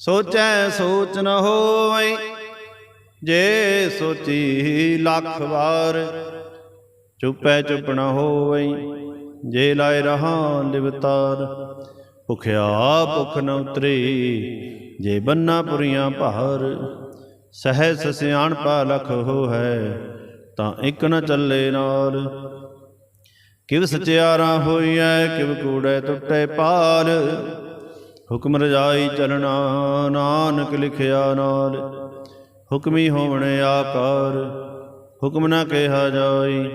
ਸੋਚੈ ਸੋਚ ਨ ਹੋਵੈ, ਜੇ ਸੋਚੀ ਲੱਖ ਵਾਰ, ਚੁੱਪੈ ਚੁੱਪ ਨ ਹੋਵੈ, ਜੇ ਲਾਇ ਰਹਾ ਲਿਵਤਾਰ। ਭੁਖਿਆ ਭੁਖ ਨ ਉਤਰੀ, ਜੇ ਬੰਨਾ ਪੁਰੀਆਂ ਭਾਰ ਸਹਿਸ ਸਿਆਣਪਾ ਲਖ ਹੋ ਹੈ ਤਾਂ ਇੱਕ ਨ ਚੱਲੇ ਨਾਲ ਕਿਵ ਸਚਿਆਰਾ ਹੋਈਐ, ਕਿਵ ਕੂੜੈ ਟੁੱਟੇ ਪਾਲ ਹੁਕਮ ਰਜਾਈ ਚਲਣਾ, ਨਾਨਕ ਲਿਖਿਆ ਨਾਲ। ਹੁਕਮੀ ਹੋਵਣ ਆਕਾਰ, ਹੁਕਮ ਨਾ ਕਿਹਾ ਜਾਈ।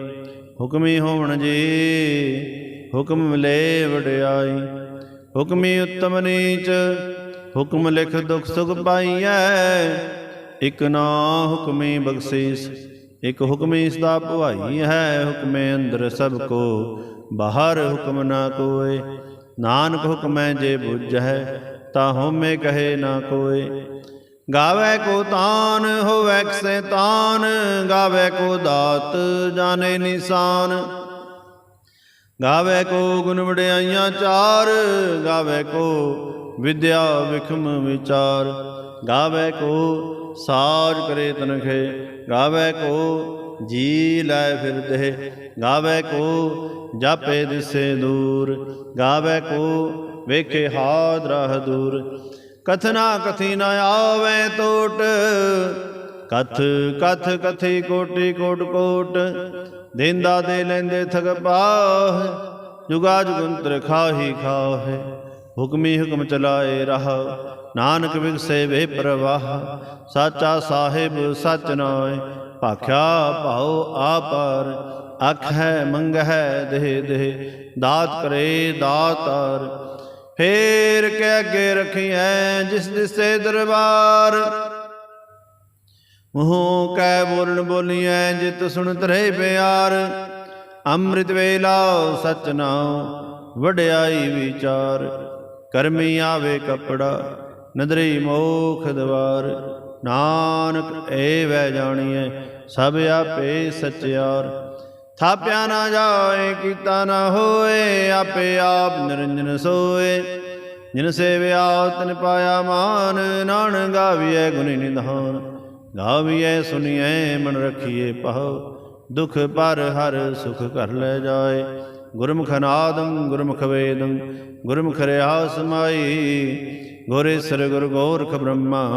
ਹੁਕਮੀ ਹੋਵਣ ਜੀ, ਹੁਕਮ ਮਿਲੇ ਵਡਿਆਈ। ਹੁਕਮੀ ਉੱਤਮ ਨੀਚ, ਹੁਕਮ ਲਿਖ ਦੁਖ ਸੁਖ ਪਾਈਐ। ਇਕ ਨਾ ਹੁਕਮੀ ਬਖਸ਼ੀਸ, ਇਕ ਹੁਕਮੀ ਸਦਾ ਭਵਾਈ ਹੈ। ਹੁਕਮੇ ਅੰਦਰ ਸਭ ਕੋ, ਬਾਹਰ ਹੁਕਮ ਨਾ ਕੋਏ। ਨਾਨਕ ਹੁਕਮੈ ਜੇ ਬੁੱਝੈ, ਤਾ ਹਉਮੈ ਕਹੇ ਨਾ ਕੋਏ। ਗਾਵੇ ਕੋ ਤਾਨ, ਹੋਵੇ ਕਿਸੈ ਤਾਨ, ਗਾਵੇ ਕੋ ਦਾਤ, ਜਾਣੇ ਨਿਸ਼ਾਨ। ਗਾਵੇ ਕੋ ਗੁਣ ਵਡਿਆਈਆਂ ਚਾਰ, ਗਾਵੇ ਕੋ ਵਿਦਿਆ ਵਿਖਮ ਵਿਚਾਰ। ਗਾਵੇ ਕੋ ਸਾਜ ਕਰੇ ਤਨਖੇ, ਗਾਵੇ ਕੋ ਜੀ ਲੈ ਫਿਰਦੇ ਗਾਵੇ ਕੋ ਜਾਪੇ ਦਿਸੇ ਦੂਰ, ਗਾਵੇ ਕੋ ਵੇਖੇ ਹਾਦ ਰਾਹ ਦੂਰ। ਕਥਨਾ ਕਥੀ ਨ ਆਵੇ ਟੋਟ ਕਥ ਕਥ ਕਥੀ ਕੋਟੀ ਕੋਟ ਕੋਟ। ਦੇਂਦਾ ਦੇ ਲੈਂਦੇ ਥਗ ਪਾਹ, ਜੁਗਾ ਜੁਗੰਤਰ ਖਾਹੀ ਖਾਹੇ। ਹੁਕਮੀ ਹੁਕਮ ਚਲਾਏ ਰਹਾ, ਨਾਨਕ ਵਿਗਸੇ ਵੇ ਪ੍ਰਵਾਹ। ਸਾਚਾ ਸਾਹਿਬ ਸਚ ਨਾਏ ਭਾਖਿਆ ਭਾਉ ਆਪਰ ਅਖ ਹੈ ਮੰਗ ਹੈ ਦੇਹ ਦੇਹ, ਦਾਤ ਕਰੇ ਦਾਤਾਰ। ਫੇਰ ਕੇ ਅੱਗੇ ਰਖੀਐ ਜਿਸ ਦਿਸੇ ਦਰਬਾਰ। ਮੂੰਹ ਕੈ ਬੋਲਣ ਬੋਲੀਐ ਜਿਤ ਸੁਣ ਤਰੇ ਪਿਆਰ। ਅੰਮ੍ਰਿਤ ਵੇਲਾ ਸਚ ਨਾਉ, ਵਡਿਆਈ ਵਿਚਾਰ। ਕਰਮੀ ਆਵੇ ਕਪੜਾ, ਨਦਰੀ ਮੋਖ ਦਵਾਰ। ਨਾਨਕ ਏ ਵੈ ਜਾਣੀਐ, ਸਭ ਆਪੇ ਸਚਿਆਰ। ਥਾਪਿਆ ਨਾ ਜਾਏ, ਕੀਤਾ ਨਾ ਹੋਏ, ਆਪੇ ਆਪ ਨਿਰੰਜਨ ਸੋਏ। ਜਿਨ ਸੇਵਿਆ, ਤਨ ਪਾਇਆ ਮਾਨ ਨਾਨ ਗਾਵੀਐ ਗੁਣੀ ਨਿਧਾਨ। ਗਾਵੀਐ ਸੁਣੀਐ ਮਨ ਰਖੀਏ ਪਹੁ ਦੁਖ ਪਰ ਹਰ ਸੁਖ ਘਰ ਲੈ ਜਾਏ। ਗੁਰਮੁਖ ਨਾਦੰ, ਗੁਰਮੁਖ ਵੇਦੰ, ਗੁਰਮੁਖ ਰਿਆਸ ਮਾਈ। ਗੁਰੇ ਗੁਰੇਸਰ ਗੁਰ ਗੋਰਖ ਬ੍ਰਹਮਾ,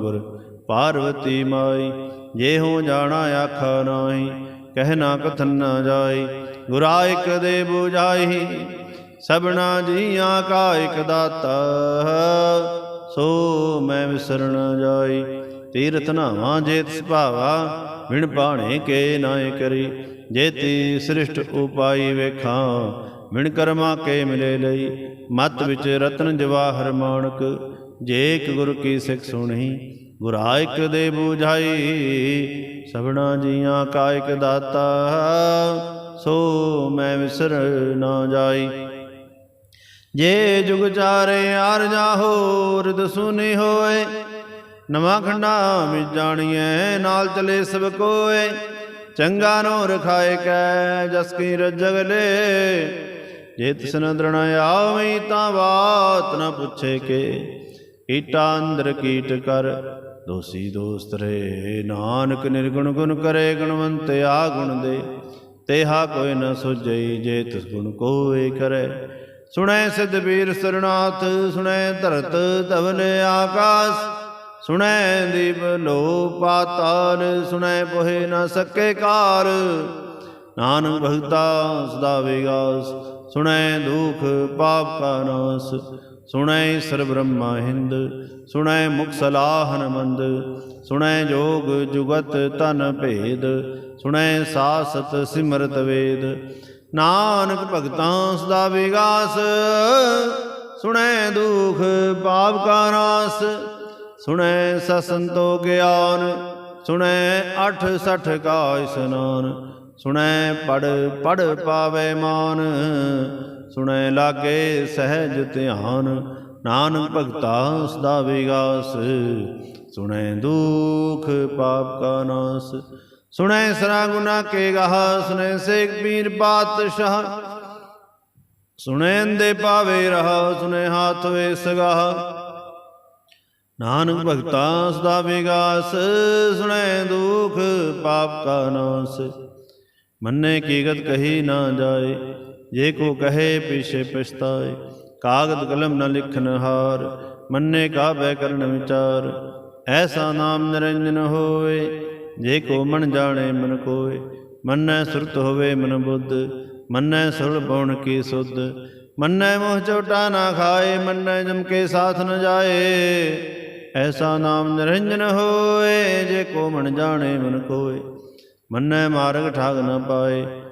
ਗੁਰ ਪਾਰਵਤੀ ਮਾਈ ਜੇ ਹੋ ਜਾਣਾ ਆਖਾ ਨਾਹੀ, ਕਹਿ ਨਾ ਕਥਨ ਨਾ ਜਾਈ, ਗੁਰਾ ਇਕ ਦੇ 부ਝਾਈ ਸਭਨਾ ਜੀਆਂ ਕਾ ਇਕ ਦਾਤਾ, ਸੋ ਮੈਂ ਵਿਸਰਨ ਜਾਈ, ਤੀਰਥ ਨਾਵਾਂ ਜੇ ਤਿਸ ਭਾਵਾ ਵਿਣ ਪਾਣੇ ਕੇ ਨਾਏ ਕਰੀ ਜੇ ਤੀ ਸ੍ਰਿਸ਼ਟ ਉਪਾਈ ਵੇਖਾਂ ਵਿਣ ਕਰਮਾ ਕੇ ਮਿਲੇ ਲਈ, ਮਤ ਵਿੱਚ ਰਤਨ ਜਵਾਹਰ ਮਾਣਕ ਜੇਕ ਗੁਰ ਕੀ ਸਿੱਖ ਸੁਣੀ ਗੁਰਾ ਇਕ ਦੇ 부ਝਾਈ ਸਭਨਾ ਜੀਆਂ ਕਾ ਇਕ ਦਾਤਾ, ਸੋ ਮੈਂ ਵਿਸਰ ਨਾ ਜਾਈ। ਜੇ ਜੁਗ ਚਾਰੇ ਆਰ ਜਾਹੋ ਰਿਦ ਸੁਨੀ ਹੋਏ, ਨਵਾਂ ਖੰਡਾ ਵਿੱਚ ਜਾਣੀਐ, ਨਾਲ ਚਲੇ ਸਭ ਕੋਏ, ਚੰਗਾ ਨੋ ਰਖਾਏ ਕੈ, ਜਸ ਕੀ ਰਜਗ ਜੇ ਤਿਸ ਨਦਰਣ ਆਵਈ ਤਾਂ ਬਾਤ ਨ ਪੁੱਛੇ ਕੇ ਕੀਟਾ ਅੰਦਰ ਕੀਟ ਕਰ ਦੋਸੀ ਦੋਸਤ ਰੇ ਨਾਨਕ ਨਿਰਗੁਣ ਗੁਣ ਕਰੇ ਗੁਣਵੰਤ ਆ ਗੁਣ ਦੇ, ਤੇਹਾ ਕੋਈ ਨ ਸੁਝਈ ਜੇ ਤਿਸ ਗੁਣ ਕੋਏ ਕਰੇ। ਸੁਣੈ ਸਿਧ ਵੀਰ ਸਰਨਾਥ, ਸੁਣੈ ਧਰਤ ਧਵਨ ਆਕਾਸ, ਸੁਣੈ ਦੀਪ ਲੋ ਪਾਤਾਲ, ਸੁਣੈ ਪੋਹੇ ਨ ਸਕੇ ਕਾਰ। ਨਾਨਕ ਭਗਤਾ ਸਦਾ ਵਿਗਾਸ, ਸੁਣੈ ਦੁਖ ਪਾਪ ਨਾਸ ਸੁਣੈ ਸਰ ਬ੍ਰਹਮਾ ਹਿੰਦ, ਸੁਣੈ ਮੁਖ ਸਲਾਹਨ ਮੰਦ, ਸੁਣੈ ਜੋਗ ਜੁਗਤ ਤਨ ਭੇਦ, ਸੁਣੈ ਸਾਸਤ ਸਿਮਰਤ ਵੇਦ। ਨਾਨਕ ਭਗਤਾਂ ਸਦਾ ਵਿਗਾਸ, ਸੁਣੈ ਦੁਖ ਪਾਪ ਕਾ ਨਾਸ, ਸੁਣੈ ਸਸੰਤੋ ਗਿਆਨ, ਸੁਣੈ ਅਠ ਸਠ ਕਾ ਇਸਨਾਨ, ਸੁਣੈ ਪੜ ਪੜ ਪਾਵੇ ਮਾਨ ਸੁਣੈ ਲਾਗੇ ਸਹਿਜ ਧਿਆਨ, ਨਾਨਕ ਭਗਤਾ ਸਦਾ ਵਿਗਾਸ ਸੁਣੈ ਦੁਖ ਪਾਪ ਕਾ ਨਾਸ, ਸੁਣੈ ਸਰਾ ਗੁਨਾ ਕੇ ਗਾਹ ਸੁਣੈ ਸੇਖ ਪੀਰ ਬਾਦਸ਼ਾਹ ਸੁਣੈ ਦੇ ਪਾਵੇ ਰਹਾ, ਸੁਣੈ ਹਾਥ ਵੇ ਸਗਾਹ। ਨਾਨਕ ਭਗਤਾ ਸਦਾ ਵਿਗਾਸ ਸੁਣੈ ਦੁਖ ਪਾਪ ਕਾ ਨਾਸ। ਮੰਨੇ ਕੀ ਗਤ ਕਹੀ ਨਾ ਜਾਏ ਜੇ ਕੋ ਕਹੇ ਪਿਛੇ ਪਛਤਾਏ, ਕਾਗਦ ਕਲਮ ਨ ਲਿਖਨ ਹਾਰ, ਮੰਨੇ ਕਾਬੈ ਕਰਨ ਵਿਚਾਰ। ਐਸਾ ਨਾਮ ਨਿਰੰਜਨ ਹੋਏ, ਜੇ ਕੋ ਮਨ ਜਾਣੇ ਮਨ ਕੋਏ। ਮੰਨੈ ਸੁਰਤ ਹੋਵੇ ਮਨ ਬੁੱਧ, ਮੰਨੈ ਸੁਲ ਪਉਣ ਕੀ ਸੁਧ। ਮੰਨੈ ਮੋਹ ਚੋਟਾ ਨਾ ਖਾਏ, ਮੰਨੈ ਜਮ ਕੇ ਸਾਥ ਨ ਜਾਏ। ਐਸਾ ਨਾਮ ਨਿਰੰਜਨ ਹੋਏ, ਜੇ ਕੋ ਮਨ ਜਾਣੇ ਮਨ ਕੋਏ। ਮੰਨੈ ਮਾਰਗ ਠਾਗ ਨ ਪਾਏ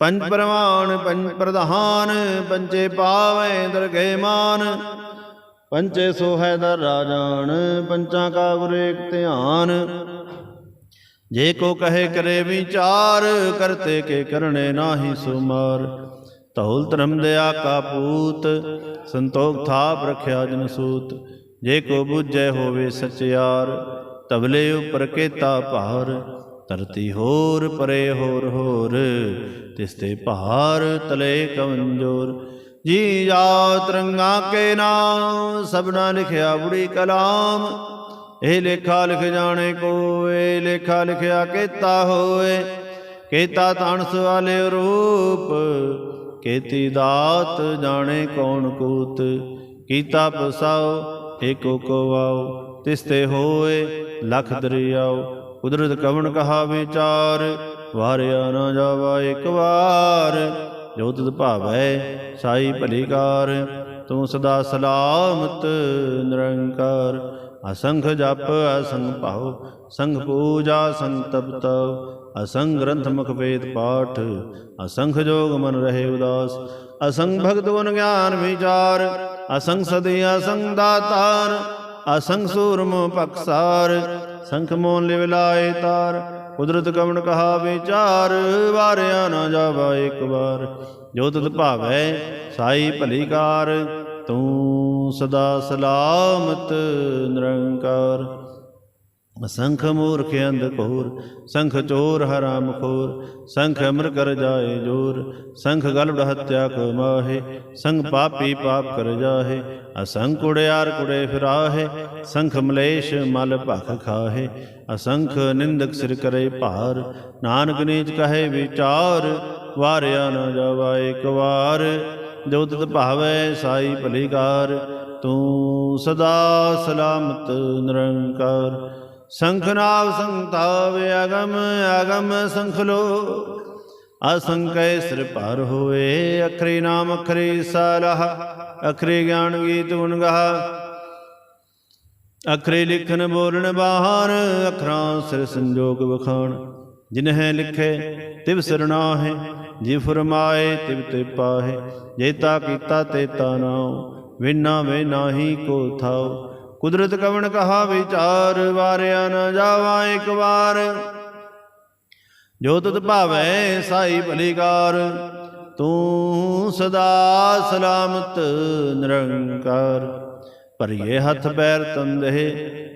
ਪੰਜ ਪ੍ਰਮਾਨ ਪੰਜ ਪ੍ਰਧਾਨ ਪੰਚੇ ਪਾਵੇ ਦਰਗੇ ਮਾਨ ਪੰਚੇ ਸੋਹੈ ਦਰ ਰਾਜਾਨ, ਪੰਚਾਂ ਕਾ ਗੁਰ ਏਕ ਧਿਆਨ। ਜੇ ਕੋ ਕਹੇ ਕਰੇ ਵਿਚਾਰ, ਕਰਤੇ ਕੇ ਕਰਨੇ ਨਾਹੀ ਸੁਮਾਰ। ਤੌਲ ਧਰਮ ਦਿਆ ਕਾ ਪੂਤ, ਸੰਤੋਖ ਥਾਪ ਰਖਿਆ ਜਨ ਸੂਤ। ਜੇ ਕੋ ਬੁੱਝੈ ਹੋਵੇ ਸਚਿਆਰ, ਤਬਲੇ ਉਪਰ ਕੇਤਾ ਭਾਰ। ਧਰਤੀ ਹੋਰ ਪਰੇ ਹੋਰ ਹੋਰ, ਤਿਸ ਤੇ ਭਾਰ ਤਲੇ ਕਮਜ਼ੋਰ। ਜੀ ਜਾਤ ਰੰਗਾ ਕੇ ਨਾਮ, ਸਭਨਾ ਲਿਖਿਆ ਬੁੜੀ ਕਲਾਮ। ਇਹ ਲੇਖਾ ਲਿਖ ਜਾਣੇ ਕੋਏ, ਲੇਖਾ ਲਿਖਿਆ ਕੀਤਾ ਹੋਏ। ਕੀਤਾ ਤਾਣਸ ਵਾਲੇ ਰੂਪ, ਕੀਤੀ ਦਾਤ ਜਾਣੇ ਕੌਣ ਕੂਤ। ਕੀਤਾ ਪਸਾਓ, ਏਕੋ ਕੋ ਆਓ, ਤਿਸ ਤੇ ਹੋਏ, ਲਖ ਦਰਿਆਓ। ਕੁਦਰਤ ਕਵਣ ਕਹਾ ਵਿਚਾਰ ਵਾਰਿਆ ਨਾ ਜਾਵਾ ਇੱਕ ਵਾਰ ਜੋ ਤਿਤ ਭਾਵੈ ਸਾਈ ਭਲੀਕਾਰ ਤੂੰ ਸਦਾ ਸਲਾਮਤ ਨਿਰੰਕਾਰ ਅਸੰਖ ਜਪ ਅਸੰਖ ਭਾਉ ਸੰਖ ਪੂਜਾ ਸੰਖ ਤਪ ਤਵ ਅਸੰਖ ਗ੍ਰੰਥ ਮੁਖ ਵੇਦ ਪਾਠ ਅਸੰਖ ਜੋਗ ਮਨ ਰਹੇ ਉਦਾਸ ਅਸੰਖ ਭਗਤ ਗੁਣ ਗਿਆਨ ਵਿਚਾਰ ਅਸੰਖ ਸਦੀ ਅਸੰਖ ਦਾਤਾਰ ਅਸੰਖ ਸੂਰਮ ਪਕਸਾਰ ਸੰਖ ਮੋਨ ਲਿਵ ਲਾਏ ਤਾਰ, ਕੁਦਰਤ ਕਵਣ ਕਹਾ ਵਿਚਾਰ, ਵਾਰਿਆ ਨਾ ਜਾਵਾ ਇੱਕ ਵਾਰ। ਜੋ ਤਤ ਭਾਵੈ ਸਾਈ ਭਲੀਕਾਰ ਤੂੰ ਸਦਾ ਸਲਾਮਤ ਨਿਰੰਕਾਰ। ਅਸੰਖ ਮੂਰਖ ਅੰਧ ਘੋਰ, ਸੰਖ ਚੋਰ ਹਰਾਮ ਖੋਰ ਸੰਖ ਅਮਰ ਕਰ ਜਾਏ ਜੋਰ, ਸੰਖ ਗਲਬ ਹੱਤਿਆ ਕੋ ਮਾਹੇ ਸੰਗ ਪਾਪੀ ਪਾਪ ਕਰ ਜਾਹੇ, ਅਸੰਖ ਉੜਿਆਰ ਕੁੜੇ ਫਿਰਾਹੇ, ਸੰਖ ਮਲੇਸ਼ ਮਲ ਭਖ ਖਾਹੇ, ਅਸੰਖ ਨਿੰਦਕ ਸਿਰ ਕਰੇ ਭਾਰ, ਨਾਨਕ ਨੀਚ ਕਹੇ ਵਿਚਾਰ, ਵਾਰਿਆ ਨਾ ਜਾਵਾ ਇੱਕ ਵਾਰ, ਜੋ ਤਤ ਭਾਵੈ ਸਾਈ ਭਲੀਕਾਰ ਤੂੰ ਸਦਾ ਸਲਾਮਤ ਨਿਰੰਕਾਰ। ਸੰਖਨਾਵ ਸੰਤਾਵ, ਅਗਮ ਅਗਮ ਸੰਖਲੋ। ਅਸੰਕੈ ਸਿਰ ਪਰ ਹੋਏ ਅਖਰੀ ਨਾਮ ਅਖਰੀ ਸਾਲਹ, ਅਖਰੀ ਗਿਆਨ ਗੀਤ ਗੁਣ ਗਾਹ। ਅਖਰੇ ਲਿਖਨ ਬੋਲਣ ਬਾਹਰ, ਅਖਰਾਂ ਸਿਰ ਸੰਜੋਗ ਵਖਾਣ। ਜਿਨਹਿ ਲਿਖੇ, ਤਿਵ ਸਰਨਾਹੇ ਜੀ ਫਰਮਾਏ, ਤਿਵ ਤੇ ਪਾਹੇ। ਜੇਤਾ ਕੀਤਾ ਤੇ ਤਾ ਨਾਉ, ਵਿਨਾ ਵੇ ਨਾਹੀ ਕੋ ਥਾਉ। ਕੁਦਰਤ ਕਵਣ ਕਹਾ ਵਿਚਾਰ, ਵਾਰਿਆ ਨਾ ਜਾਵਾ ਇੱਕ ਵਾਰ। ਜੋ ਤਤ ਭਾਵੈ ਸਾਈ ਭਲੀਕਾਰ ਤੂੰ ਸਦਾ ਸਲਾਮਤ ਨਿਰੰਕਾਰ। ਭਰੀਏ ਹੱਥ ਪੈਰ ਤੰਦੇ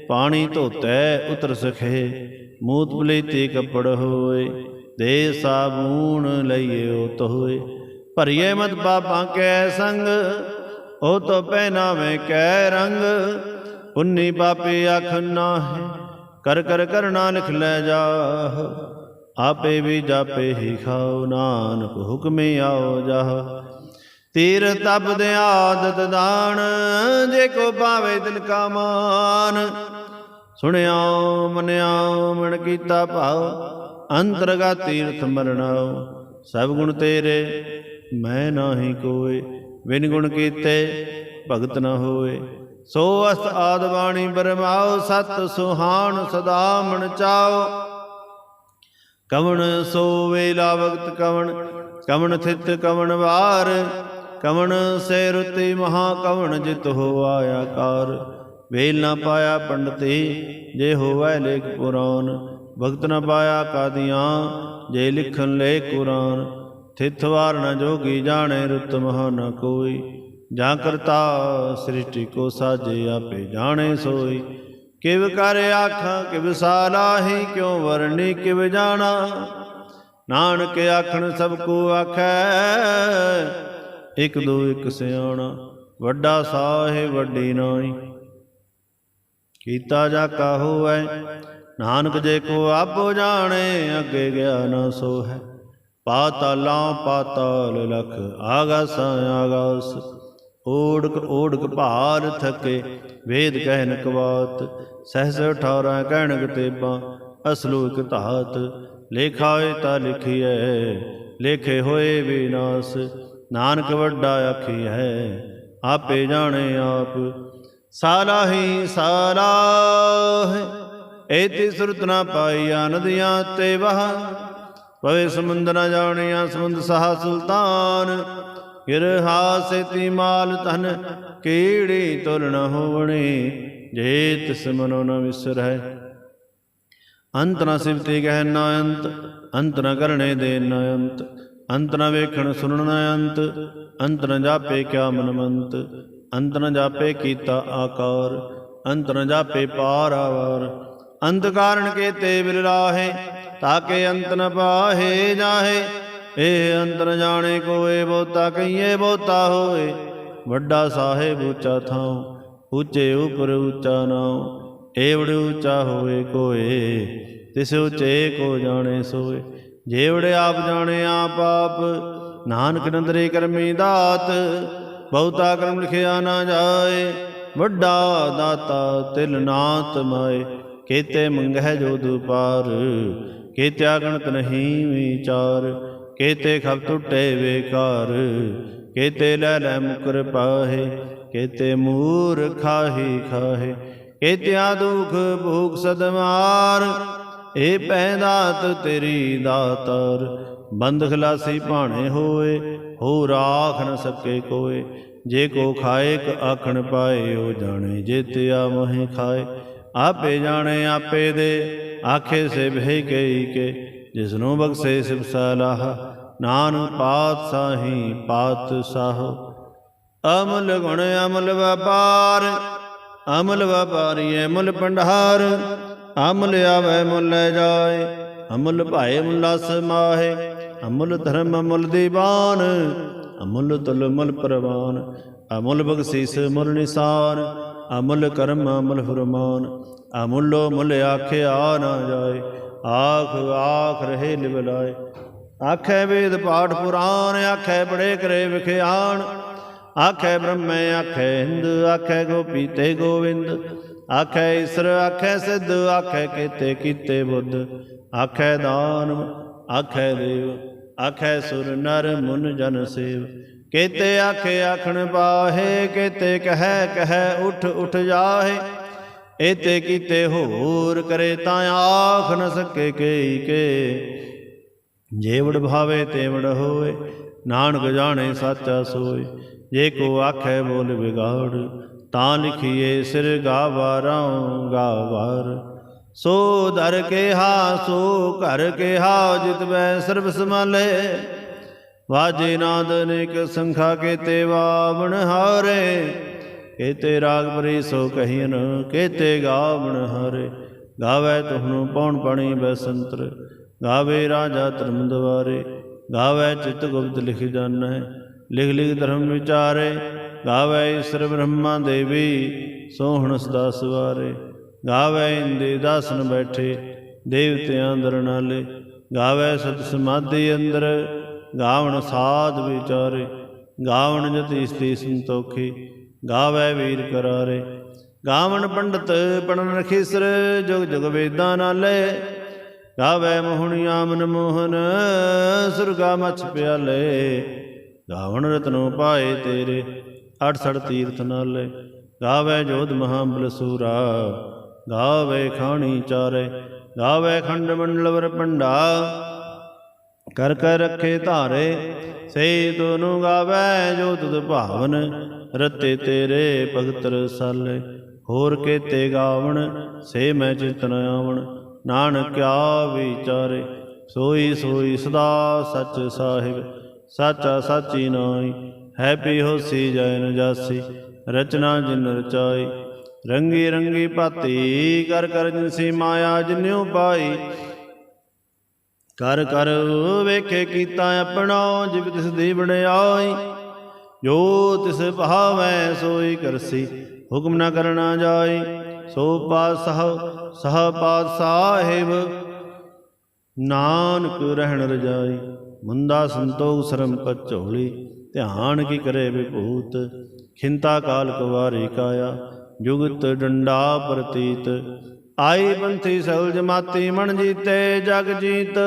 ਪਾਣੀ ਧੋਤੈ ਉਤਰ ਸਖੇ। ਮੂਤ ਬਲੇਤੀ ਕੱਪੜ ਹੋਏ, ਦੇ ਸਾਬੂਣ ਲਈਏ ਉਤ ਹੋਏ ਭਰੀਏ ਮਤ ਪਾਪਾਂ ਕੈ ਸੰਗ, ਉਹ ਤੋ ਪਹਿਨਾਵੇਂ ਕੈ ਰੰਗ। ਉਨੀ ਪਾਪੇ ਆਖ ਨਾਹੀ, ਕਰ ਕਰ ਕਰਨਾ ਲਿਖ ਲੈ ਜਾਹ ਆਪੇ ਵੀ ਜਾਪੇ ਹੀ ਖਾਓ, ਨਾਨਕ ਹੁਕਮੇ ਆਓ ਜਾਹ। ਤੀਰ ਤਪ ਦੇ ਆਦਤ ਦਾਨ, ਜੇ ਕੋ ਪਾਵੇ ਦਿਲ ਕਾ ਮਾਨ। ਸੁਣਿਆ ਮਨਿਆ ਮਨ ਕੀਤਾ ਭਾਉ ਅੰਤਰਗਾ ਤੀਰਥ ਮਰਨਾਉ ਸਭ ਗੁਣ ਤੇਰੇ, ਮੈਂ ਨਾਹੀ ਕੋਏ, ਬਿਨ ਗੁਣ ਕੀਤੇ ਭਗਤ ਨਾ ਹੋਏ। ਸੋ ਅਸਤ ਆਦ ਬਾਣੀ ਬਰਮਾਉ ਸਤ ਸੁਹਾਣ ਸਦਾ ਮਨ ਚਾਓ। ਕਵਣ ਸੋ ਵੇਲਾ ਵਕਤ ਕਵਣ ਕਵਣ ਥਿਤ ਕਵਣ ਵਾਰ, ਕਵਣ ਸੇ ਰੁਤੀ ਮਹਾ ਕਵਣ ਜਿਤ ਹੋ ਆਇਆ ਕਾਰ। ਵੇਲ ਨਾ ਪਾਇਆ ਪੰਡਤੀ, ਜੇ ਹੋਵੈ ਲੇਖ ਪੁਰਾਨ। ਭਗਤ ਨਾ ਪਾਇਆ ਕਾਦੀਆਂ, ਜੇ ਲਿਖਣ ਲੈ ਕੁਰਾਨ। ਥਿਤ ਵਾਰ ਨਾ ਜੋਗੀ ਜਾਣੇ ਰੁਤ ਮਹਾ ਨਾ ਕੋਈ। ਜਾਂ ਕਰਤਾ ਸ੍ਰਿਸ਼ਟੀ ਕੋ ਸਾਜੇ ਆਪੇ ਜਾਣੇ ਸੋਈ। ਕਿਵ ਕਰ ਆਖਾਂ, ਕਿਵ ਸਾਲਾਹੀ, ਕਿਉ ਵਰਣੀ, ਕਿਵ ਜਾਣਾ। ਨਾਨਕ ਆਖਣ, ਸਭ ਕੋ ਆਖੈ, ਇਕ ਦੋ ਇਕ ਸਿਆਣਾ, ਵੱਡਾ ਸਾਹਿ, ਵੱਡੀ ਨਾਈ ਕੀਤਾ ਜਾ ਕਾ ਹੋਐ ਨਾਨਕ ਜੇ ਕੋ ਆਪੋ ਜਾਣੇ, ਅੱਗੇ ਗਿਆ ਨਾ ਸੋ ਹੈ ਪਾਤਾਲਾਂ ਪਾਤਾਲ ਲਖ, ਆਗਾਸਾਂ ਆਗਾਸ। ਓੜਕ ਓੜਕ ਭਾਰ ਥਕੇ, ਵੇਦ ਕਹਿਨ ਕਵਾਤ, ਸਹਸ 18 ਕਹਿਣਕ ਤੇਬਾਂ ਅਸਲੂ ਇਕ ਧਾਤ, ਲੇਖਾਏ ਤਾ ਲਿਖੀਐ, ਲੇਖੇ ਹੋਏ ਵਿਨਾਸ਼, ਨਾਨਕ ਵੱਡਾ ਆਖੀ ਹੈ ਆਪੇ ਜਾਣੇ ਆਪ ਸਾਲਾਹੀ ਸਾਲਾਹ ਏਤੀ ਸੁਰਤ ਨਾ ਪਾਈਆ ਨਦੀਆਂ ਤੇ ਵਹ ਪਵੇ ਸਮੁੰਦ ਨ ਜਾਣਿਆ ਸਮੁੰਦ ਸਹਾ ਸੁਲਤਾਨ ਗਿਰਹਾ ਸੇਤੀ ਮਾਲ ਧਨ, ਕੀੜੀ ਤੁਲ ਨ ਹੋਵਣੀ, ਜੇ ਤਿਸ ਮਨੋ ਨ ਵਿਸਰੈ। ਅੰਤ ਨ ਸਿਵਤੇ ਗਹਿ ਨ ਅੰਤ ਅੰਤ ਨ ਕਰਣੇ ਦੇ ਨ ਅੰਤ ਅੰਤ ਨ ਵੇਖਣ ਸੁਣਨ ਨ ਅੰਤ ਅੰਤ ਨ ਜਾਪੇ ਕਿਆ ਮਨਮੰਤ, ਅੰਤ ਨ ਜਾਪੇ ਕੀਤਾ ਆਕਾਰ, ਅੰਤ ਨ ਜਾਪੇ ਪਾਰ ਆਵਾਰ। ਅੰਤ ਕਾਰਨ ਕੇ ਤੇ ਕੇਤੇ ਬਿਰਲਾਹੇ ਤਾਕੇ ਅੰਤ ਨ ਪਾਹੇ ਜਾਹੇ ਇਹ ਅੰਤ ਜਾਣੇ ਕੋਏ ਬਹੁਤਾ ਕਈਏ ਬਹੁਤਾ ਹੋਏ। ਵੱਡਾ ਸਾਹਿਬ ਉੱਚਾ ਥਾਉ, ਉੱਚੇ ਉਪਰ ਉੱਚਾ ਨਾਉ। ਏਵੜ ਉੱਚਾ ਹੋਏ ਕੋਏ, ਤਿਸ ਉੱਚੇ ਕੋ ਜਾਣੇ ਸੋਏ। ਜੇਵੜ ਆਪ ਜਾਣੇ ਆਪ ਆਪ, ਨਾਨਕ ਨੰਦਰੇ ਕਰਮੀ ਦਾਤ। ਬਹੁਤਾ ਕਰਮ ਲਿਖਿਆ ਨਾ ਜਾਏ, ਵੱਡਾ ਦਾਤਾ ਤਿਲ ਨਾਤ ਮਾਏ। ਕੇਤੇ ਮੰਗਹਿ ਜੋ ਦੁਪਾਰ, ਕੇਤਿਆ ਗਣਤ ਨਹੀਂ ਵਿਚਾਰ। ਕੇਤੇ ਖਬ ਟੁੱਟੇ ਵੇਕਾਰ, ਕੇਤੇ ਲੈ ਲੈ ਮੁਕਰ ਪਾਹੇ, ਕੇਤੇ ਮੂਰ ਖਾਹੀ ਖਾਹੇ, ਕੇਤਿਆ ਦੁਖ ਭੂਖ ਸਦਮਾਰ ਏ ਪੈਦਾਤ ਤੇਰੀ ਦਾਤਰ। ਬੰਦ ਖਲਾਸੀ ਭਾਣੇ ਹੋਏ ਹੋ ਰਾਖ ਨ ਸਕੇ ਕੋਏ, ਜੇ ਕੋ ਖਾਏ ਕ ਆਖਣ ਪਾਏ, ਉਹ ਜਾਣੇ ਜੇਤਿਆ ਮਹਿ ਖਾਏ। ਆਪੇ ਜਾਣੇ ਆਪੇ ਦੇ, ਆਖੇ ਸੇ ਭੇ ਕਈ ਕੇ ਜਿਸ ਨੂੰ ਬਖਸ਼ੇ ਸਿਬ ਸਲਾਹ, ਨਾਨਕ ਪਾਤ ਸਾਹੀ ਸਾਹ ਅਮਲ ਗੁਣ, ਅਮਲ ਵਪਾਰ, ਅਮਲ ਵਪਾਰੀ ਅਮਲ ਭੰਡਾਰ। ਅਮਲ ਆਵੇ ਮੁੱਲ ਲੈ ਜਾਏ, ਅਮਲ ਭਾਏ ਮੁਲਾਸ ਸਮਾਹੇ ਅਮਲ ਧਰਮ ਅਮਲ ਦੀਵਾਨ ਅਮਲ ਤੁਲ ਮਲ ਪ੍ਰਵਾਨ। ਅਮਲ ਬਖਸ਼ੀਸ ਮੁਲ ਨਿਸ਼ਾਰ ਅਮਲ ਕਰਮ ਅਮਲ ਫਰਮਾਨ। ਅਮੁੱਲੋ ਮੁੱਲ ਆਖਿਆ ਨਾ ਜਾਏ ਆਖ ਆਖ ਰਹੇ ਲਿਵਲਾਏ ਆਖੇ ਵੇਦ ਪਾਠ ਪੁਰਾਨ ਆਖੇ ਬੜੇ ਕਰੇ ਵਿਖਿਆਣ। ਆਖੇ ਬ੍ਰਹਮੇ, ਆਖੇ ਹਿੰਦ, ਆਖੇ ਗੋਪੀ ਤੇ ਗੋਵਿੰਦ। ਆਖੇ ਈਸ਼ਰ, ਆਖੇ ਸਿੱਧ, ਆਖੇ ਕੀਤੇ ਕੀਤੇ ਬੁੱਧ। ਆਖੇ ਦਾਨ, ਆਖੇ ਦੇਵ, ਆਖੇ ਸੁਰ, ਨਰ, ਮੁਨ, ਜਨ, ਸੇਵ। ਕੇਤੇ ਆਖੇ ਆਖਣ ਪਾਹੇ, ਕੇਤੇ ਕਹੈ ਕਹੈ, ਉਠ ਉਠ ਜਾਹੇ। ਏਤੇ ਕੀਤੇ ਹੋਰ ਕਰੇ ਤਾਂ ਆਖ ਨ ਸਕੇ ਕੇਈ ਕੇ। ਜੇਵੜ ਭਾਵੇ ਤੇਵੜ ਹੋਏ ਨਾਨਕ ਜਾਣੇ ਸਾਚਾ ਸੋਏ। ਜੇ ਕੋ ਆਖੇ ਬੋਲ ਵਿਗਾੜ, ਤਾਂ ਲਿਖੀਏ ਸਿਰ ਗਾਵਾਰਾਂ ਗਾਵਾਰ। ਸੋ ਦਰ ਕੇ ਸੋ ਘਰ ਕੇ ਹਾ ਜਿਤ ਬੈ ਸਰਬ ਸਮਾਲੇ ਵਾਜੇ ਨਾਦ ਅਨੇਕ ਸੰਖਾ ਕੇ ਤੇ ਵਾਵਣ ਹਾਰੇ। ਕੇਤੇ ਰਾਗ ਪਰੀ ਸੋ ਕਹੀਨ, ਕੇਤੇ ਗਾਵਣ ਹਾਰੇ। ਗਾਵੇ ਤੁਹਨੂੰ ਪੌਣ ਪਾਣੀ ਬੈਸੰਤਰ, ਗਾਵੇ ਰਾਜਾ ਧਰਮ ਦਵਾਰੇ। ਗਾਵੇ ਚਿਤ ਗੁਪਤ ਲਿਖ ਜਾਣੈ, ਲਿਖ ਲਿਖ ਧਰਮ ਵਿਚਾਰੇ। ਗਾਵੇ ਈਸ਼ਰ ਬ੍ਰਹਮਾ ਦੇਵੀ, ਸੋਹਣ ਸਦਾ ਸਵਾਰੇ। ਗਾਵੇ ਇੰਦੇ ਦਾਸਨ ਬੈਠੇ, ਦੇਵਤਿਆਂ ਦਰਨਾਲੇ ਨਾਲੇ। ਗਾਵੇ ਸਤ ਸਮਾਧੀ ਅੰਦਰ, ਗਾਵਣ ਸਾਧ ਵਿਚਾਰੇ। ਗਾਵਣ ਜਤੀ ਸਤੀ ਸੰਤੋਖੀ। ਗਾਵੇ ਵੀਰ ਕਰਾਰੇ। ਗਾਵਣ ਪੰਡਤ ਪੜਨ ਰਖੀਸਰ ਜੁਗ ਜੁਗ ਵੇਦਾਂ ਨਾਲੇ। ਗਾਵੇ ਮੋਹਣੀ ਆਮਨ ਮੋਹਨ, ਸੁਰਗਾ ਮਛ ਪਿਆਲੇ। ਗਾਵਣ ਰਤਨੋ ਪਾਏ ਤੇਰੇ 68 ਤੀਰਥ ਨਾਲੇ। ਗਾਵੇ ਜੋਧ ਮਹਾਬਲ ਸੂਰਾ, ਗਾਵੇ ਖਾਣੀ ਚਾਰੇ। ਗਾਵੇ ਖੰਡ ਮੰਡਲ ਵਰ ਪੰਡਾ, ਕਰ ਕਰ ਰੱਖੇ ਧਾਰੇ। ਸੇ ਤੋਨੂੰ ਗਾਵੇ ਜੋ ਤੁਧ ਭਾਵਨ ਰਤੇ ਤੇਰੇ ਭਗਤ ਰਸਾਲੇ ਹੋਰ ਕੇ ਤੇ ਗਾਵਣ, ਸੇ ਮੈਂ ਚਿਤਨ ਆਵਣ। ਨਾਨਕਿਆ ਵਿਚਾਰੇ ਸੋਈ ਸੋਈ ਸਦਾ ਸੱਚ ਸਾਹਿਬ, ਸਾਚਾ ਸਾਚੀ ਨਾਈ ਹੈ ਪੀ ਹੋਸੀ ਜੈਨ ਨ ਜਾਸੀ, ਰਚਨਾ ਜਿਨ ਰਚਾਈ। ਰੰਗੀ ਰੰਗੀ ਭਾਤੀ, ਕਰ ਕਰ ਜਿਨਸੀ ਮਾਇਆ ਜਿਨਿਉ ਪਾਈ। ਕਰ ਕਰ ਵੇਖੇ ਕੀਤਾ ਆਪਣਾ, ਜਿਵ ਤਿਸ ਦੀ ਬੜਾਈ ਜੋ ਤਿਸ ਭਾਵੈ ਸੋਈ ਕਰਸੀ। ਹੁਕਮ ਨਾ ਕਰਨਾ ਜਾਈ ਸੋ ਪਾਸਹ ਸਹ ਪਾਤ ਸਾਹਿਬ ਨਾਨਕ ਰਹਿਣ ਰਜਾਈ। ਮੁੰਦਾ ਸੰਤੋਖ ਸ਼ਰਮ ਕਚੋਲੀ ਧਿਆਨ ਕੀ ਕਰੇ ਵਿਭੂਤ। ਖਿੰਤਾ ਕਾਲ ਕਵਾਰੀ ਕਾਇਆ, ਜੁਗਤ ਡੰਡਾ ਪ੍ਰਤੀਤ। ਆਈ ਪੰਥੀ ਸਗਲ ਜਮਾਤੀ ਮਨ ਜੀਤੇ, ਜਗ ਜੀਤ।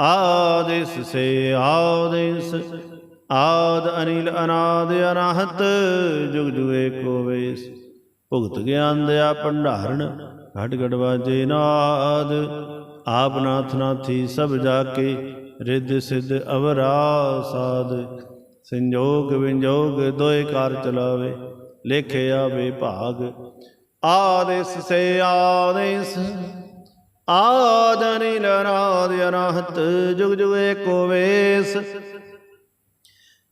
ਆਦਿਸ ਸੇ ਆਦਿਸ ਆਦ ਅਨਿਲ ਅਨਾਦ ਅਨਾਹਤ, ਜੁਗ ਜੁਗ ਏਕੋ ਵੇਸ। ਭੁਗਤ ਗਿਆਨ ਦਿਆ ਭੰਡਾਰਣ ਘਟ ਘਟ ਨਾਦ। ਆਪ ਨਾਥ ਨਾਥੀ ਸਭ ਜਾ ਕੇ ਰਿੱਧ ਸਿੱਧ ਅਵਰਾ ਸਾਧ ਸੰਜੋਗ ਵਿੰਜੋਗ ਦੋਏ ਕਾਰ ਚਲਾਵੇ, ਲੇਖੇ ਆਵੇ ਭਾਗ। ਆਦਿਸ ਸੇ ਆਦਿਸ ਆਦਨਿ ਲਰਾਦ ਅਨਾਹਤ, ਜੁਗ ਜੁਗ ਏਕੋ ਵੇਸ।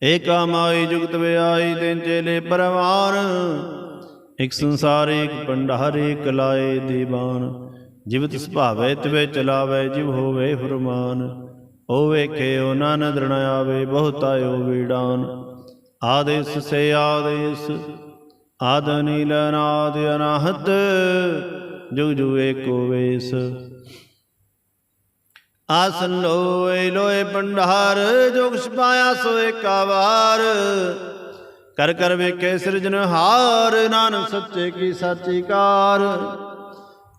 ਏਕਾ ਮਾਈ ਜੁਗਤ ਵਿਆਈ ਤਿੰਨ ਚੇਲੇ ਪਰਵਾਨ ਇਕ ਸੰਸਾਰ, ਇਕ ਪੰਡਾਰ ਇਕ ਲਾਏ ਦੀਵਾਨ। ਜਿਵਤ ਸੁਭਾਵੇ ਤਿਵੇ ਚਲਾਵੇ, ਜਿਵ ਹੋਵੇ ਫਰਮਾਨ। ਉਹ ਵੇਖੇ ਉਹ ਨਾ ਨਦਰਣ ਆਵੇ, ਬਹੁਤਾ ਵੀਡਾਨ ਆਦੇਸ ਸੇ ਆਦੇਸ ਆਦ ਨੀਲ ਅਨਾਦ ਅਨਾਹਤ, ਜੁਗ ਜੁਗ ਏਕੋ ਵੇਸ ਆਸਨ ਲੋਏ ਲੋਏ ਭੰਡਾਰ ਜੋਗ ਛਪਾਇਆ ਸੋ ਏਕਾ ਵਾਰ ਕਰ ਕਰ ਵੇਖੇ ਸਿਰਜਨਹਾਰ ਨਾਨਕ ਸੱਚੇ ਕੀ ਸਾਚੀ ਕਾਰ।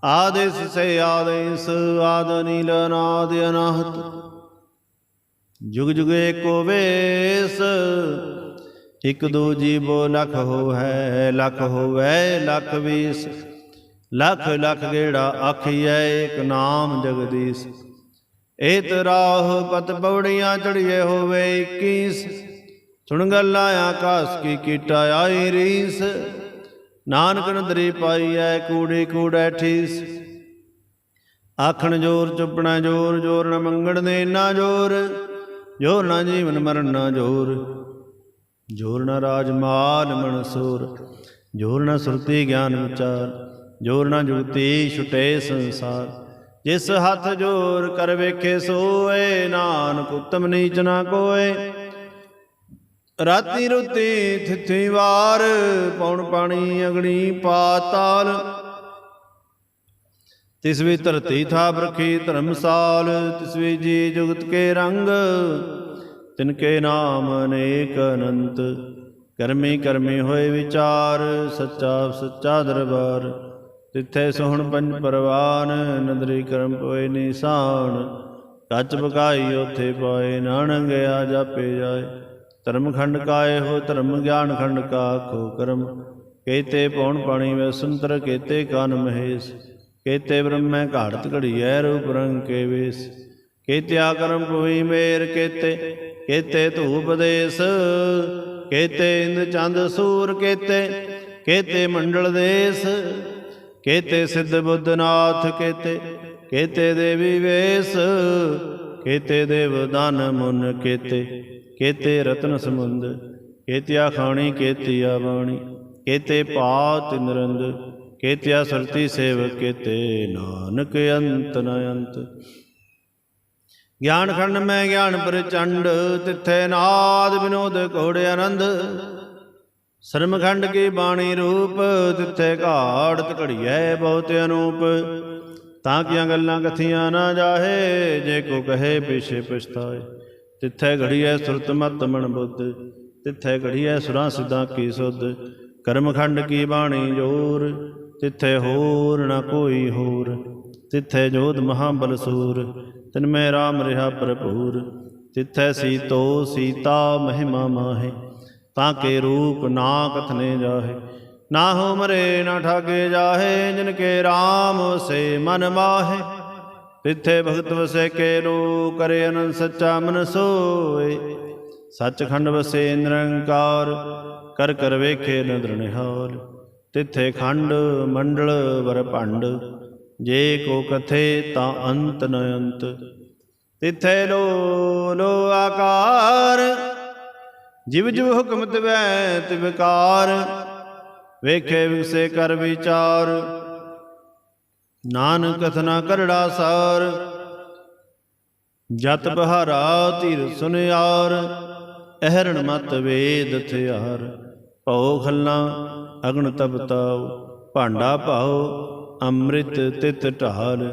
ਆਦੇਸ ਸੇ ਆਦੇਸ, ਆਦ ਨੀਲ ਅਨਾਦ ਅਨਾਹਤ। ਜੁਗ ਜੁਗ ਏਕੋ ਵੇਸ, ਇਕ ਦੋ ਜੀਵੋ ਲਖ ਹੋ ਹੈ ਲਖ ਹੋਵੇ, ਲਖ ਵੀਸ। ਲਖ ਲਖ ਗੇੜਾ ਆਖੀਐ ਏਕ ਨਾਮ ਜਗਦੀਸ਼। ਏਤ ਰਾਹ ਪਤ ਪੌੜੀਆਂ ਚੜੀਏ ਹੋਵੇ 21 ਸੁਣ ਗੱਲਾਂ ਆਕਾਸ ਕੀ ਕੀਟਾ ਆਈ ਰੀਸ। ਨਾਨਕ ਨਦਰੀ ਪਾਈਐ ਕੂੜੇ ਕੂੜੈ ਠੀਸ। ਆਖਣ ਜੋਰ ਚੁੱਪਣਾ ਜੋਰ ਜੋਰ ਨ ਮੰਗਣ ਦੇ ਨਾ ਜੋਰ। ਜੋਰ ਨਾ ਜੀਵਨ ਮਰਨ ਨਾ ਜੋਰ। ਜੋਰ ਨਾ ਰਾਜ ਮਾਲ ਮਨਸੂਰ ਜੋਰ ਨਾ ਸੁਰਤੀ ਗਿਆਨ ਵਿਚਾਰ। ਜੋਰ ਨਾ ਜੁਗਤੀ ਛੁਟੇ ਸੰਸਾਰ। ਜਿਸ ਹੱਥ ਜੋਰ ਕਰ ਵੇਖੇ ਸੋਏ, ਨਾਨਕ ਉਤਮ ਨੀਚ ਨਾ ਕੋਏ। ਰਾਤੀ ਰੁਤੀ ਥਿਥੀ ਵਾਰ ਪੌਣ ਪਾਣੀ ਅਗਣੀ ਪਾਤਾਲ ਤਿਸ ਵੀ ਧਰਤੀ ਥਾਪ ਰਖੀ ਧਰਮਸਾਲ ਤਿਸ ਵੀ ਜੀ ਜੁਗਤ ਕੇ ਰੰਗ। ਤਿਨ ਕੇ ਨਾਮ ਅਨੇਕ ਅਨੰਤ, ਕਰਮੀ ਕਰਮੀ ਹੋਏ ਵਿਚਾਰ, ਸੱਚਾ ਸੱਚਾ ਦਰਬਾਰ। ਤਿੱਥੇ ਸੋਹਣ ਪੰਜ ਪਰਵਾਨ, ਨਦਰੀ ਕਰਮ ਪੋਏ ਨਿਸ਼ਾਨ। ਕੱਚ ਬਕਾਈ ਉਥੇ ਪਾਏ ਨਾਨਕ ਗਿਆ ਜਾਪੇ ਜਾਏ। ਧਰਮ ਖੰਡ ਕਾਏ ਹੋ, ਧਰਮ ਗਿਆਨ ਖੰਡ ਕਾ ਖੋ ਕਰਮ। ਕੇਤੇ ਪੌਣ ਪਾਣੀ ਵੇ ਸੁੰਦਰ ਕੇਤੇ ਕਾਨ ਮਹੇਸ਼। ਕੇਤੇ ਬ੍ਰਹਮੈ ਘਾੜਤ ਘੜੀਐ ਰੂਪ ਰੰਗ ਕੇ ਵੇਸ। ਕੇਤੇ ਕਰਮ ਪਵੀ ਮੇਰ ਕੇਤੇ ਕੇਤੇ ਧੂਪ ਦੇਸ। ਕੇਤੇ ਇੰਦ ਚੰਦ ਸੂਰ ਕੇਤੇ ਕੇਤੇ ਮੰਡਲ ਦੇਸ। ਕੇਤੇ ਸਿੱਧ ਬੁੱਧਨਾਥ ਕੇਤੇ ਕੇਤੇ ਦੇਵੀ ਵੇਸ, ਕੇਤੇ ਦੇਵ ਦਾਨ ਮੁਨ ਕੇਤੇ ਕੇਤੇ ਰਤਨ ਸਮੁੰਦ ਕੇਤਿਆ ਖਾਣੀ, ਕੇਤਿਆ ਬਾਣੀ, ਕੇਤੇ ਪਾਤ ਨਿਰੰਦ, ਕੇਤਿਆ ਸਰਤੀ ਸੇਵਕ, ਕੇਤੇ ਨਾਨਕ ਅੰਤ ਨ ਅੰਤ। ਗਿਆਨ ਖੰਡ ਮੈਂ ਗਿਆਨ ਪ੍ਰਚੰਡ, ਤਿੱਥੇ ਨਾਦ ਵਿਨੋਦ ਘੋੜੇ ਆਨੰਦ ਸਰਮਖੰਡ ਕੀ ਬਾਣੀ ਰੂਪ ਤਿੱਥੇ ਘਾੜਤ ਘੜੀਐ ਬਹੁਤ ਅਨੂਪ। ਤਾਂ ਕੀਆਂ ਗੱਲਾਂ ਕਥੀਆਂ ਨਾ ਜਾਹੇ, ਜੇ ਕੋ ਕਹੇ ਪਿਛੇ ਪਛਤਾਏ। ਤਿੱਥੇ ਘੜੀਐ ਸੁਰਤ ਮਤ ਮਨ ਬੁੱਧ, ਤਿੱਥੇ ਘੜੀਐ ਸੁਰਾਂ ਸਿੱਧਾਂ ਕੀ ਸੁਧ। ਕਰਮਖੰਡ ਕੀ ਬਾਣੀ ਜੋਰ, ਤਿੱਥੇ ਹੋਰ ਨਾ ਕੋਈ ਹੋਰ। ਤਿੱਥੇ ਜੋਧ ਮਹਾਬਲ ਸੂਰ, ਤਿਨ ਮੈਂ ਰਾਮ ਰਿਹਾ ਭਰਪੂਰ। ਤਿੱਥੈ ਸੀਤੋ ਸੀਤਾ ਮਹਿਮਾ ਮਾਹੇ। ਤਾਂ ਕੇ ਰੂਪ ਨਾ ਕਥਨੇ ਜਾਹੇ। ਨਾ ਹੋ ਮਰੇ ਨਾ ਠਾਗੇ ਜਾਹੇ, ਜਿਨ ਕੇ ਰਾਮ ਸੇ ਮਨ ਮਾਹੇ। ਤਿੱਥੇ ਭਗਤ ਵਸੇ ਕੇ ਲੋ ਕਰੇ ਅਨੰਦ ਸੱਚਾ ਮਨ ਸੋਏ। ਸੱਚਖੰਡ ਵਸੇ ਨਿਰੰਕਾਰ, ਕਰ ਕਰ ਵੇਖੇ ਨਦਰ ਨਿਹਾਲ। ਤਿੱਥੇ ਖੰਡ ਮੰਡਲ ਵਰ ਭੰਡ, ਜੇ ਕੋ ਕਥੇ ਤਾਂ ਅੰਤ ਨ ਅੰਤ। ਤਿੱਥੇ ਲੋ ਲੋ ਆਕਾਰ ਜਿਵ ਜਿਵ ਹੁਕਮ ਤਿਵੈ ਤਿਵਕਾਰ ਵੇਖੇ ਵਿਸੇ ਕਰ ਵਿਚਾਰ। ਨਾਨਕ ਕਥਨਾ ਕਰੜਾ ਸਾਰ, ਜਤ ਬਹਾਰਾ ਧੀਰ ਸੁਨਿਆਰ ਅਹਰਣ ਮਤ ਵੇਦ ਥਿਆਰ। ਭਉ ਖੱਲਾ ਅਗਨ ਤਪਤਾਉ ਭਾਂਡਾ ਭਾਉ ਅੰਮ੍ਰਿਤ ਤਿਤ ਢਾਲ।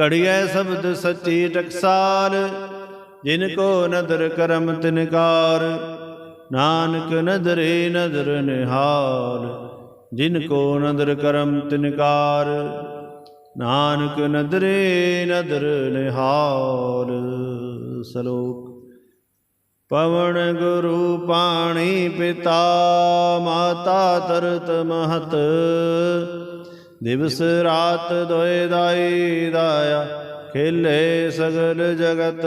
ਘੜੀਐ ਸ਼ਬਦ ਸੱਚੀ ਟਕਸਾਲ, ਜਿਨ ਕੋ ਨਦਰ ਕਰਮ ਤਿਨਕਾਰ। ਨਾਨਕ ਨਦਰੇ ਨਦਰ ਨਿਹਾਲ, ਜਿਨ ਕੋ ਨਦਰ ਕਰਮ ਤਿਨਕਾਰ ਨਾਨਕ ਨਦਰੇ ਨਦਰ ਨਿਹਾਲ। ਸਲੋਕ, ਪਵਨ ਗੁਰੂ ਪਾਣੀ ਪਿਤਾ, ਮਾਤਾ ਤਰਤ ਮਹਤ, ਦਿਵਸ ਰਾਤ ਦੋਇ ਦਾਈ ਦਾਇਆ, ਖੇਲੇ ਸਗਲ ਜਗਤ।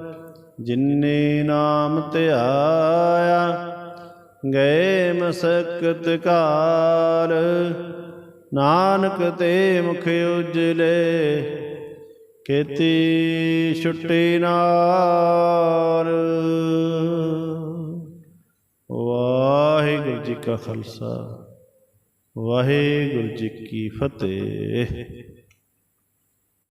ਜਿਨੇ ਨਾਮ ਧਿਆਇਆ, ਗਏ ਮਸਕਤ ਕਾਲ ਨਾਨਕ ਤੇ ਮੁਖ ਉਜਲੇ, ਕੀਤੀ ਛੁੱਟੀ ਨਾਲ। ਵਾਹਿਗੁਰੂ ਜੀ ਕਾ ਖਾਲਸਾ, ਵਾਹਿਗੁਰੂ ਜੀ ਕੀ ਫਤਿਹ।